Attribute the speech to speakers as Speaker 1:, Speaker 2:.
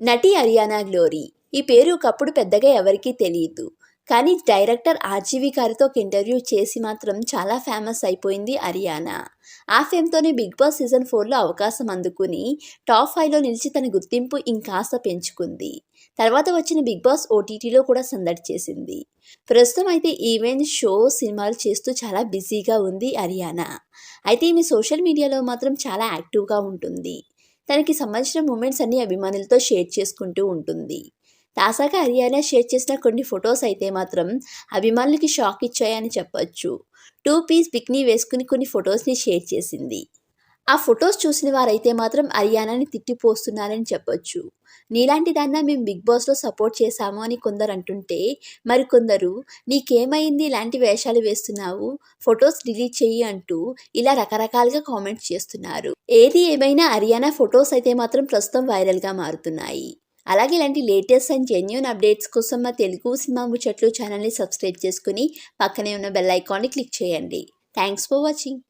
Speaker 1: నటి అరియానా గ్లోరీ. ఈ పేరు ఒకప్పుడు పెద్దగా ఎవరికీ తెలియదు కానీ డైరెక్టర్ ఆర్జీవి గారితో ఒక ఇంటర్వ్యూ చేసి మాత్రం చాలా ఫేమస్ అయిపోయింది అరియానా. ఆ ఫేమ్తోనే బిగ్ బాస్ సీజన్ ఫోర్లో అవకాశం అందుకుని టాప్ ఫైవ్లో నిలిచి తన గుర్తింపు ఇంకాస్త పెంచుకుంది. తర్వాత వచ్చిన బిగ్ బాస్ ఓటీటీలో కూడా సందడి చేసింది. ప్రస్తుతం అయితే ఈవెంట్ షో సినిమాలు చేస్తూ చాలా బిజీగా ఉంది అరియానా. అయితే ఈమె సోషల్ మీడియాలో మాత్రం చాలా యాక్టివ్గా ఉంటుంది. తనకి సంబంధించిన మూమెంట్స్ అన్ని అభిమానులతో షేర్ చేసుకుంటూ ఉంటుంది. తాజాగా హరియానా షేర్ చేసిన కొన్ని ఫొటోస్ అయితే మాత్రం అభిమానులకి షాక్ ఇచ్చాయని చెప్పొచ్చు. టూ పీస్ బిక్నీ వేసుకుని కొన్ని ఫొటోస్ని షేర్ చేసింది. ఆ ఫొటోస్ చూసిన వారైతే మాత్రం అరియానాని తిట్టిపోస్తున్నారని చెప్పొచ్చు. నీలాంటి దాన్న మేము బిగ్ బాస్లో సపోర్ట్ చేశాము అని కొందరు అంటుంటే మరికొందరు నీకేమైంది ఇలాంటి వేషాలు వేస్తున్నావు? ఫొటోస్ డిలీట్ చెయ్యి అంటూ ఇలా రకరకాలుగా కామెంట్స్ చేస్తున్నారు. ఏది ఏమైనా హరియానా ఫొటోస్ అయితే మాత్రం ప్రస్తుతం వైరల్గా మారుతున్నాయి. అలాగే ఇలాంటి లేటెస్ట్ అండ్ జెన్యున్ అప్డేట్స్ కోసం మా తెలుగు సినిమా ముచ్చట్లు ఛానల్ని సబ్స్క్రైబ్ చేసుకుని పక్కనే ఉన్న బెల్ ఐకాన్ని క్లిక్ చేయండి. Thanks for watching.